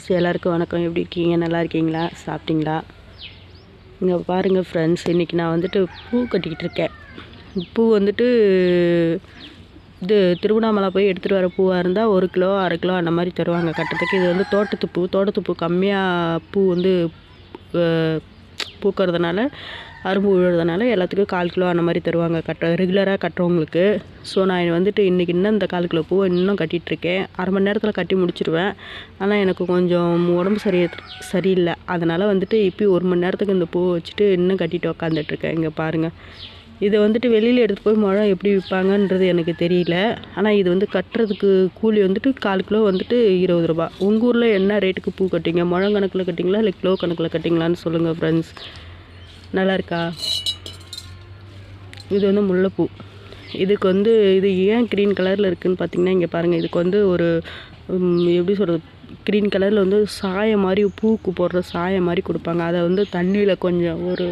Friends எல்லாருக்கும் வணக்கம். எப்படி இருக்கீங்க? நல்லா இருக்கீங்களா? சாப்பிட்டீங்களா? இங்கே பாருங்கள் ஃப்ரெண்ட்ஸ் இன்றைக்கி நான் வந்துட்டு பூ கட்டிக்கிட்டு இருக்கேன். பூ வந்துட்டு இது திருவண்ணாமலை போய் எடுத்துகிட்டு வர பூவாக இருந்தால் ஒரு கிலோ அரை கிலோ அந்த மாதிரி தருவாங்க கட்டுறதுக்கு. இது வந்து தோட்டத்து பூ. தோட்டத்து பூ கம்மியாக பூ வந்து பூக்கறதுனால அரும்பு விழுறதுனால எல்லாத்துக்கும் கால் கிலோ அந்த மாதிரி தருவாங்க. கட்ட ரெகுலராக கட்டுறவங்களுக்கு. ஸோ நான் வந்துட்டு இன்றைக்கி இன்னும் இந்த கால் கிலோ பூவை இன்னும் கட்டிகிட்டு இருக்கேன் அரை மணி நேரத்தில் கட்டி முடிச்சிடுவேன் ஆனால் எனக்கு கொஞ்சம் உடம்பு சரி சரியில்லை. அதனால் வந்துட்டு இப்போயும் ஒரு மணி நேரத்துக்கு இந்த பூவை வச்சுட்டு இன்னும் கட்டிட்டு உக்காந்துட்ருக்கேன் இங்கே பாருங்கள் இதை வந்துட்டு வெளியில் எடுத்துகிட்டு போய் முழம் எப்படி விற்பாங்கன்றது எனக்கு தெரியல. ஆனால் இது வந்து கட்டுறதுக்கு கூலி வந்துட்டு கால் கிலோ வந்துட்டு இருபது ரூபா. உங்கள் ஊரில் என்ன ரேட்டுக்கு பூ கட்டிங்க முழம் கணக்கில் கட்டிங்களா இல்லை கிலோ கணக்கில் கட்டிங்களான்னு சொல்லுங்கள் ஃப்ரெண்ட்ஸ் நல்லா இருக்கா? இது வந்து முல்லைப்பூ. இதுக்கு வந்து இது ஏன் க்ரீன் கலரில் இருக்குதுன்னு பார்த்தீங்கன்னா இங்கே பாருங்கள் இதுக்கு வந்து ஒரு எப்படி சொல்கிறது க்ரீன் கலரில் வந்து சாயம் மாதிரி பூக்கு போடுற சாயம் மாதிரி கொடுப்பாங்க. அதை வந்து தண்ணியில் கொஞ்சம் ஒரு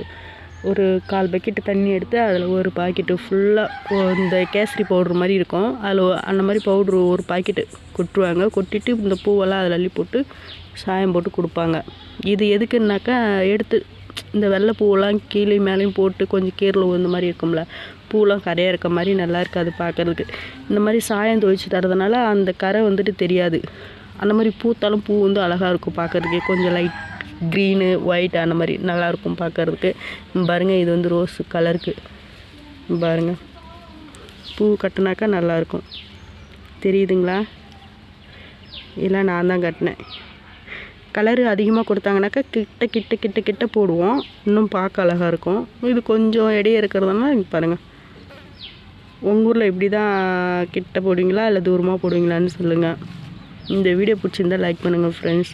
ஒரு கால் பக்கெட்டு தண்ணி எடுத்து அதில் ஒரு பாக்கெட்டு ஃபுல்லாக இந்த கேசரி பவுட்ரு மாதிரி இருக்கும். அதில் அந்த மாதிரி பவுட்ரு ஒரு பாக்கெட்டு கொட்டுருவாங்க கொட்டிட்டு இந்த பூவெல்லாம் அதில் அள்ளி போட்டு சாயம் போட்டு கொடுப்பாங்க. இது எதுக்குன்னாக்கா எடுத்து இந்த வெள்ளை பூவெல்லாம் கீழே மேலேயும் போட்டு கொஞ்சம் கீரல் உழுந்த மாதிரி இருக்கும்ல. பூலாம் கரையாக இருக்க மாதிரி நல்லா இருக்காது பார்க்கறதுக்கு. இந்த மாதிரி சாயம் துவைச்சு தரதுனால அந்த கரை வந்துட்டு தெரியாது. அந்த மாதிரி பூத்தாலும் பூ வந்து அழகாக இருக்கும் பார்க்குறதுக்கே. கொஞ்சம் லைட் க்ரீனு ஒயிட் அந்த மாதிரி நல்லாயிருக்கும் பார்க்கறதுக்கு. பாருங்கள் இது வந்து ரோஸ் கலருக்கு பாருங்கள் பூ கட்டினாக்கா நல்லாயிருக்கும். தெரியுதுங்களா? எல்லாம் நான் தான் கட்டினேன். கலரு அதிகமாக கொடுத்தாங்கனாக்கா கிட்ட கிட்ட கிட்ட கிட்ட போடுவோம். இன்னும் பார்க்க அழகாக இருக்கும். இது கொஞ்சம் இடையே இருக்கிறதுனால பாருங்கள் உங்கள் ஊரில் இப்படி தான் கிட்ட போடுவீங்களா? இல்லை தூரமாக போடுவீங்களான்னு சொல்லுங்கள் இந்த வீடியோ பிடிச்சிருந்தா லைக் பண்ணுங்கள் ஃப்ரெண்ட்ஸ்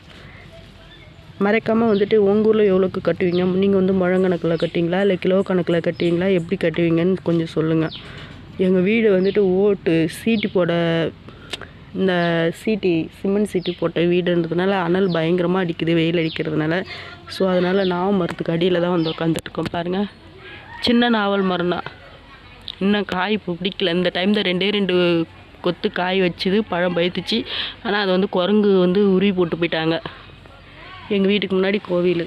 மறக்காமல் வந்துட்டு உங்கள் ஊரில் எவ்வளோக்கு கட்டுவீங்க? நீங்கள் வந்து முழங்கணக்கில் கட்டுவீங்களா? இல்லை கிலோ கணக்கில் கட்டுவீங்களா? எப்படி கட்டுவீங்கன்னு கொஞ்சம் சொல்லுங்கள் எங்கள் வீடு வந்துட்டு ஓட்டு சீட்டு போட இந்த சீட்டி சிமெண்ட் சீட்டு போட்ட வீடுன்றதுனால அனல் பயங்கரமாக அடிக்குது வெயில் அடிக்கிறதுனால. ஸோ அதனால் நாவல் மரத்துக்கு அடியில் தான் வந்து உட்காந்துட்ருக்கோம் பாருங்கள் சின்ன நாவல் மரம் தான் இன்னும் காய் இப்போ பிடிக்கல. இந்த டைம் தான் ரெண்டே ரெண்டு கொத்து காய் வச்சுது பழம் பயத்துச்சு. ஆனால் அது வந்து குரங்கு வந்து உருவி போட்டு போயிட்டாங்க. எங்கள் வீட்டுக்கு முன்னாடி கோவில்.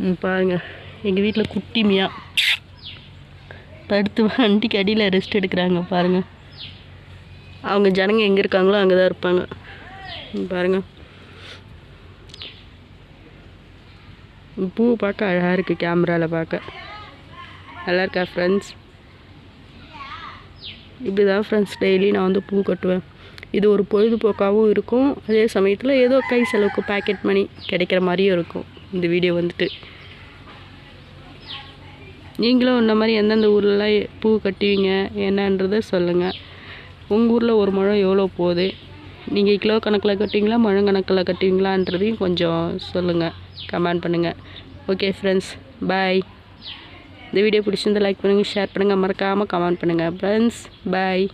ம், பாருங்க. எங்கள் வீட்டில் குட்டி மியா. படுத்து வண்டிக்கு அடியில் ரெஸ்ட் எடுக்கிறாங்க பாருங்கள் அவங்க ஜனங்க எங்கே இருக்காங்களோ அங்கே தான் இருப்பாங்க. ம், பூ பார்க்க அழகாக இருக்குது கேமராவில் பார்க்க. நல்லா இருக்கா ஃப்ரெண்ட்ஸ் இப்படி தான் ஃப்ரெண்ட்ஸ் டெய்லி நான் வந்து பூ கட்டுவேன். இது ஒரு பொழுதுபோக்காகவும் இருக்கும். அதே சமயத்தில் ஏதோ கை செலவுக்கு பாக்கெட் மணி கிடைக்கிற மாதிரியும் இருக்கும். இந்த வீடியோ வந்துட்டு. நீங்களும் இந்த மாதிரி எந்தெந்த ஊர்லலாம் பூ கட்டுவீங்க? என்னன்றதை சொல்லுங்கள் உங்கள் ஊரில் ஒரு முழம் எவ்வளோ போகுது? நீங்கள் கிலோ கணக்கில் கட்டுவீங்களா? முழம் கணக்கில் கட்டுவீங்களான்றதையும் கொஞ்சம் சொல்லுங்கள் கமெண்ட் பண்ணுங்கள் ஓகே ஃப்ரெண்ட்ஸ் பாய் இந்த வீடியோ பிடிச்சிருந்தா லைக் பண்ணுங்கள் ஷேர் பண்ணுங்கள் மறக்காமல் கமெண்ட் பண்ணுங்கள் ஃப்ரெண்ட்ஸ் பாய்